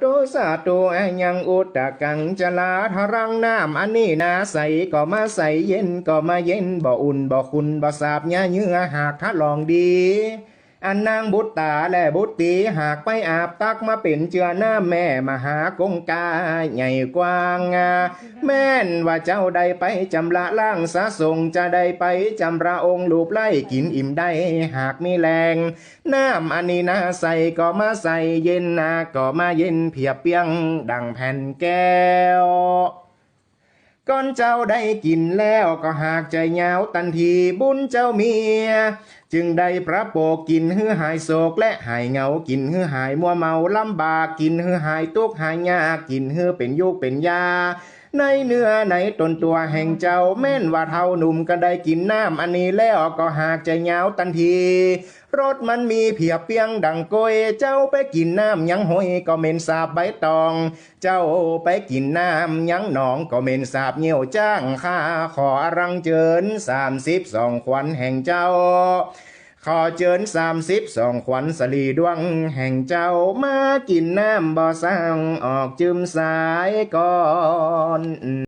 ตุสาตุอัญญังอุตตะกังจลาทรังน้ำอันนี้นาใสก็มาใสเย็นก็มาเย็นบ่อุ่นบ่คุณบ่สาบยเยื่อหากถ้าลองดี อันนางบุตตาและบุตรีหากไปอาบตักมาเป็นเจือหน้าแม่มหากงกาใหญ่กว้างาแม่นว่าเจ้าใดไปจำละล่างสะสงจะได้ไปจำระองค์ลูบไล่กินอิ่มได้หากมีแรง น้ำอันนี้นาใส่ก็มาใส่เย็นนาก็มาเย็นเพียบเปียงดังแผ่นแก้ว ก่อนเจ้าได้กินแล้วก็หากใจเหงาตันทีบุญเจ้าเมีย จึงได้พระโปกกินหื้อหายโศกและหายเหงากินหื้อหายมัวเมาลำบากกินหื้อหายตุกหายยากกินหื้อเป็นยุกเป็นยา ในเนื้อในตนตัวแห่งเจ้าแม่นว่าเท่าหนุ่มก็ได้กินน้ำอันนี้แล้วก็หากใจเหงาตันที รถมันมีเพียบเปียงดังโกยเจ้าไปกินน้ำยังหอยก็เหม็นสาบใบตอง เจ้าไปกินน้ำยังหนองก็เหม็นสาบเหี่ยวจ้างข้าขอรังเจิญสามสิบสองขวัญแห่งเจ้า ขอเจิญสามสิบสองขวัญสลีดวง แห่งเจ้ามากินน้ำบ่อสร้างออกจืมสายก่อน